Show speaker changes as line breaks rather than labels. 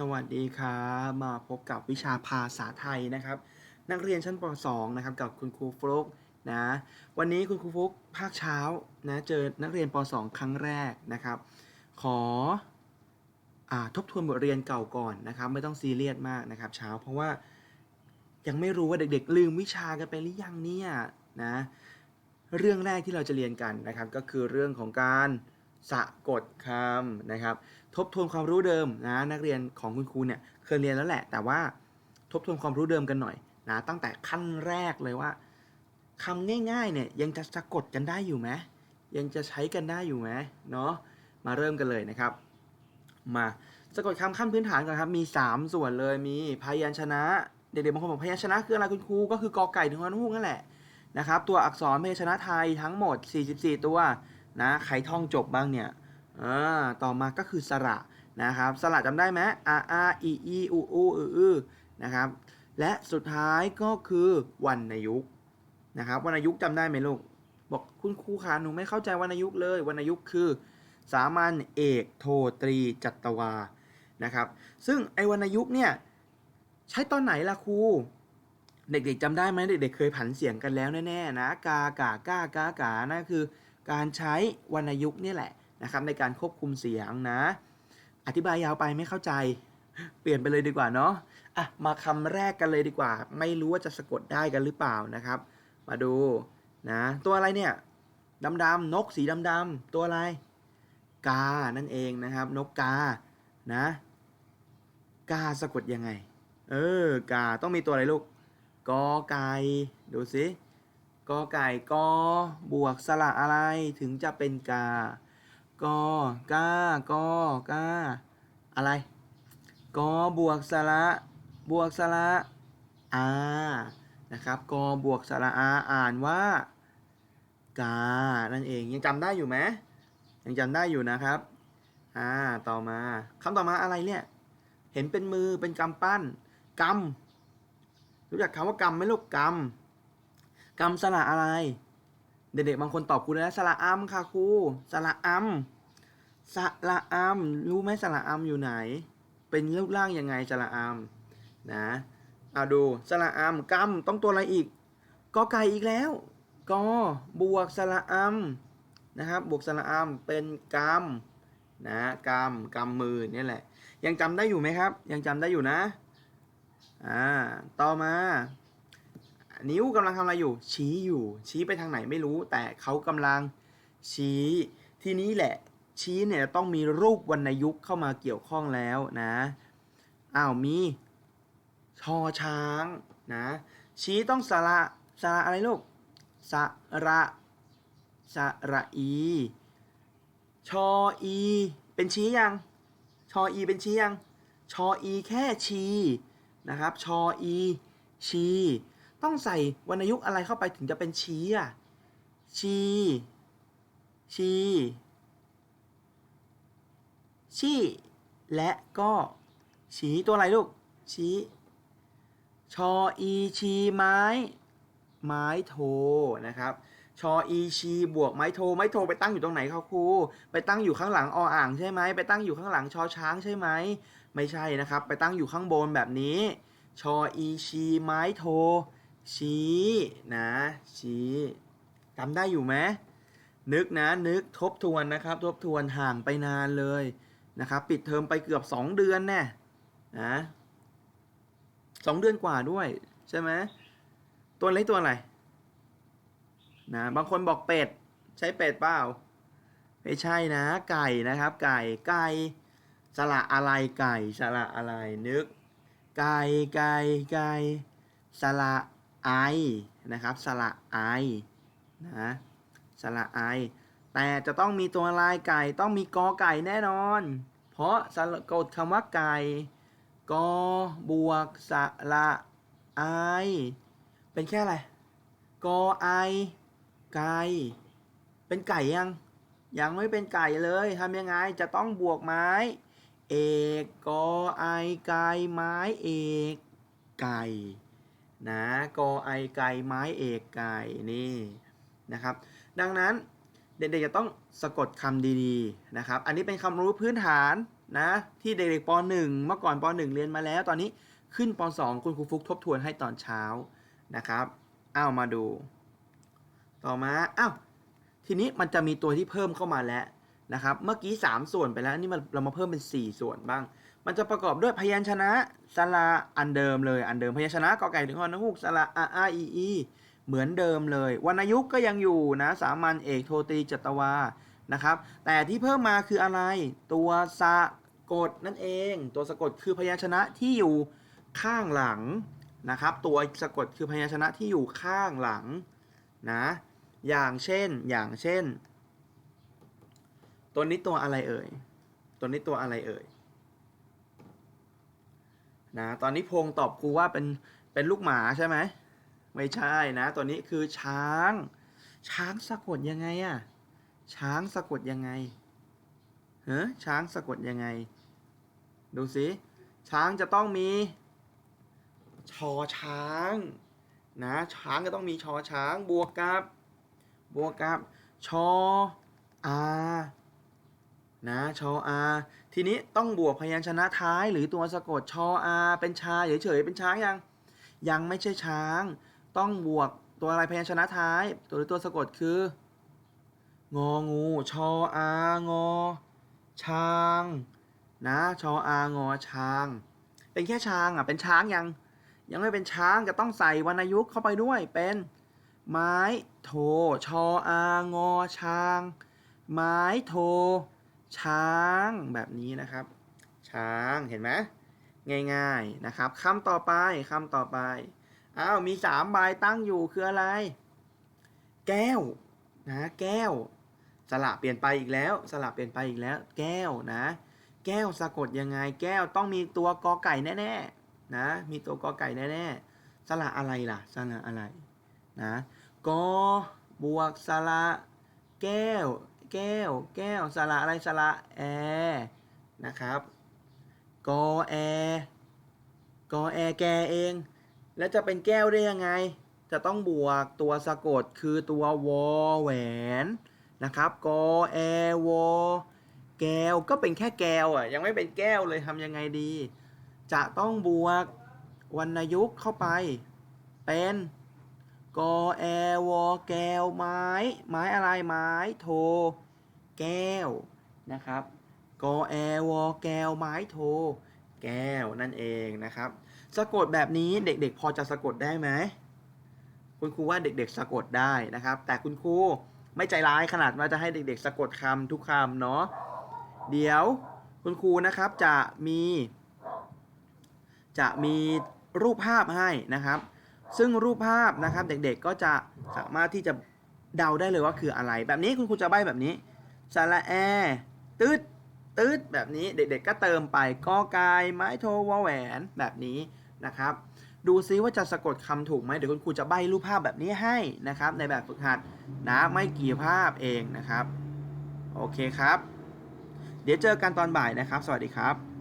สวัสดีครับมาพบกับวิชาภาษาไทยนะครับ นักเรียนชั้นป .2 นะครับกับคุณครูฟลุกนะวันนี้คุณครูฟลุกภาคเช้านะเจอนักเรียนป .2 ครั้งแรกนะครับ ขออทบทวนบทเรียนเก่าก่อนนะครับ ไม่ต้องซีเรียสมากนะครับ เช้าเพราะว่ายังไม่รู้ว่าเด็กๆ ลืมวิชากันไปหรือยังเนี่ยนะเรื่องแรกที่เราจะเรียนกันนะครับ ก็คือเรื่องของการ สะกดคำนะครับ ทบทวนความรู้เดิมนะนักเรียนของคุณครูเนี่ยเคยเรียนแล้วแหละ แต่ว่าทบทวนความรู้เดิมกันหน่อยนะตั้งแต่ขั้นแรกเลยว่าคำง่ายๆเนี่ยยังจะสะกดกันได้อยู่ไหมยังจะใช้กันได้อยู่ไหมเนาะมาเริ่มกันเลยนะครับ มาสะกดคำขั้นพื้นฐานก่อนครับมี 3 ส่วนเลยมีพยัญชนะ เด็กๆบางคนบอกพยัญชนะคืออะไรคุณครูก็คือกอไก่ถึงฮอนฮูกนั่นแหละนะครับตัวอักษรพยัญชนะไทยทั้งหมด 44 ตัว นะใครท่องจบบ้างเนี่ยอ่าต่อมาก็คือสระนะครับสระจำได้ไหมอาอาอีอีอูอูอืออนะครับ และสุดท้ายก็คือวรรณยุกต์นะครับวรรณยุกต์จำได้ไหมลูกบอกคุณครูขาหนูไม่เข้าใจวรรณยุกต์เลยวรรณยุกต์คือ สามัญเอกโทตรีจัตวานะครับ ซึ่งไอ้วรรณยุกต์เนี่ยใช้ตอนไหนล่ะครูเด็กๆจำได้ไหมเด็กๆเคยผันเสียงกันแล้วแน่ๆนะกากากากากานั่นคือ การใช้วรรณยุกต์นี่แหละนะครับในการควบคุมเสียงนะ อธิบายยาวไปไม่เข้าใจ เปลี่ยนไปเลยดีกว่าเนาะอะมาคำแรกกันเลยดีกว่า ไม่รู้ว่าจะสะกดได้กันหรือเปล่านะครับ มาดูนะตัวอะไรเนี่ยดำๆนกสีดำๆตัวอะไร กา นั่นเองนะครับ นกกานะ กาสะกดยังไง เออกาต้องมีตัวอะไรลูกกอไก่ดูสิ กอไก่กอบวกสระอะไรถึงจะเป็นกากอกากอกาอะไรกอบวกสระบวกสระอานะครับกอบวกสระอาอ่านว่ากา นั่นเองยังจำได้อยู่ไหมยังจำได้อยู่นะครับอ่าต่อมาคำต่อมาอะไรเนี่ย เห็นเป็นมือเป็นกำปั้นกำรู้จักคำว่ากำไหมลูกกำ กำสระอะไร เด็กๆบางคนตอบครูนะสระอัมค่ะครูสระอัมสระอัมรู้ไหมสระอัมอยู่ไหน เป็นรูปร่างยังไงสระอัมนะเอาดูสระอัมกำต้องตัวอะไรอีกกอไก่อีกแล้วกอบวกสระอัมนะครับบวกสระอัมเป็นกำนะกำกำมือนี่แหละ ยังจำได้อยู่ไหมครับ ยังจำได้อยู่นะอ่าต่อมา นิ้วกำลังทำอะไรอยู่ ชี้อยู่ ชี้ไปทางไหนไม่รู้ แต่เขากำลังชี้ ทีนี้แหละ ชี้เนี่ยต้องมีรูปวรรณยุกต์เข้ามาเกี่ยวข้องแล้วนะอ้าวมีชอช้างนะชี้ต้องสระสระอะไรลูกสระสระอีชออีเป็นชี้ยังชออีเป็นชี้ยังชออีแค่ชีนะครับชออีชี ต้องใส่วรรณยุกต์อะไรเข้าไปถึงจะเป็นชี้อะ ชี ชี ชี่และก็ชี้ตัวอะไรลูก ชี้ชออีชีไม้ ไม้โทนะครับชออีชีบวกไม้โท ไม้โทไปตั้งอยู่ตรงไหนครับครูไปตั้งอยู่ข้างหลังออ่างใช่ไหมไปตั้งอยู่ข้างหลังชอช้างใช่ไหมไม่ใช่นะครับ ไปตั้งอยู่ข้างบนแบบนี้ ชออีชีไม้โท ชี้นะชี้จำได้อยู่ไหมนึกนะนึกทบทวนนะครับ ทบทวนห่างไปนานเลยนะครับ ปิดเทอมไปเกือบ 2 เดือนแน่นะสองเดือนกว่าด้วย ใช่ไหมตัวเล็กตัวอะไรนะบางคนบอกเป็ด ใช้เป็ดเปล่า ไม่ใช่นะ ไก่นะครับ ไก่ไก่สระอะไรไก่สระอะไรนึก ไก่ไก่ไก่สระ ไอนะครับสระไอนะสระไอแต่จะต้องมีตัวลายไก่ต้องมีกอไก่แน่นอน เพราะสะกดคำว่าไก่กอบวกสระไอเป็นแค่อะไรกอไอไก่เป็นไก่ยัง ยังไม่เป็นไก่เลยทำยังไงจะต้องบวกไม้เอกกอไอไก่ไม้เอกไก่ นะกอไอไก่ไม้เอกไก่นี่นะครับ ดังนั้นเด็กๆจะต้องสะกดคำดีๆนะครับ อันนี้เป็นคำรู้พื้นฐานนะที่เด็กๆป .1 เมื่อก่อนป .1 เรียนมาแล้ว ตอนนี้ขึ้นป .2 คุณครูฟุกทบทวนให้ตอนเช้านะครับอ้าวมาดู ต่อมาอ้าวทีนี้มันจะมีตัวที่เพิ่มเข้ามาแล้วนะครับ เมื่อกี้ 3 ส่วนไปแล้วนี่มันเรามาเพิ่มเป็น 4 ส่วนบ้าง มันจะประกอบด้วยพยัญชนะสระอันเดิมเลยอันเดิมพยัญชนะกอไก่ถึงฮอนฮูกสระอาอาอีอีเหมือนเดิมเลย วรรณยุกต์ก็ยังอยู่นะสามัญเอกโทตีจัตวานะครับ แต่ที่เพิ่มมาคืออะไร ตัวสะกดนั่นเอง ตัวสะกดคือพยัญชนะที่อยู่ข้างหลังนะครับ ตัวสะกดคือพยัญชนะที่อยู่ข้างหลังนะอย่างเช่นอย่างเช่น ตัวนี้ตัวอะไรเอ่ยตัวนี้ตัวอะไรเอ่ย นะตอนนี้พงตอบครูว่าเป็นเป็นลูกหมาใช่ไหมไม่ใช่นะ ตัวนี้คือช้าง ช้างสะกดยังไงอะช้างสะกดยังไงเฮ้ช้างสะกดยังไง ดูสิช้างจะต้องมีชอช้างนะช้างก็ต้องมีชอช้างบวกกับบวกกับชออา นะชออา ทีนี้ต้องบวกพยัญชนะท้ายหรือตัวสะกดชออา เป็นชาเฉยๆเป็นช้างยัง ยังไม่ใช่ช้าง ต้องบวกตัวอะไรพยัญชนะท้าย ตัวหรือตัวสะกดคือ งองูชออา งอ ช้าง นะชออา งอช้าง เป็นแค่ช้างอะเป็นช้างยัง ยังไม่เป็นช้างจะต้องใส่วรรณยุกต์เข้าไปด้วยเป็น ไม้โทชออา งอช้าง ไม้โท ช้างแบบนี้นะครับ ช้างเห็นไหมง่ายๆนะครับคำต่อไปคำต่อไปอ้าวมีสามใบตั้งอยู่คืออะไร แก้วนะแก้ว สระเปลี่ยนไปอีกแล้ว สระเปลี่ยนไปอีกแล้ว แก้วนะ แก้วสะกดยังไง แก้วต้องมีตัวกอไก่แน่ๆนะมีตัวกอไก่แน่ๆสระอะไรล่ะ สระอะไรนะกอบวกสระแก้ว แก้ว แก้วสระอะไรสระแอนะครับกอแอกอแอแกเอง แล้วจะเป็นแก้วได้ยังไง จะต้องบวกตัวสะกดคือตัววอแหวนนะครับกอแอวอแก้วก็เป็นแค่แก้วอะยังไม่เป็นแก้วเลยทำยังไงดี จะต้องบวกวรรณยุกต์เข้าไป เป็นกอแอวอแก้วไม้ ไม้อะไรไม้โท แก้วนะครับกอแอวอแก้วไม้โท แก้วนั่นเองนะครับ สะกดแบบนี้เด็กๆ พอจะสะกดได้ไหมคุณครูว่าเด็กๆ สะกดได้นะครับ แต่คุณครูไม่ใจร้ายขนาดว่าจะให้เด็ก ๆ สะกดคำทุกคำเนาะเดี๋ยวคุณครูนะครับจะมี จะมีรูปภาพให้นะครับ ซึ่งรูปภาพนะครับเด็กๆก็จะสามารถที่จะเดาได้เลยว่าคืออะไร แบบนี้คุณครูจะใบ้แบบนี้ สระแอตืดตืดแบบนี้เด็กๆก็เติมไปกอไก่ไม้โทวแหวนแบบนี้นะครับ ดูซิว่าจะสะกดคำถูกไหมเดี๋ยวคุณครูจะใบ้รูปภาพแบบนี้ให้นะครับ ในแบบฝึกหัดนะไม่กี่ภาพเองนะครับ โอเคครับ เดี๋ยวเจอกันตอนบ่ายนะครับ สวัสดีครับ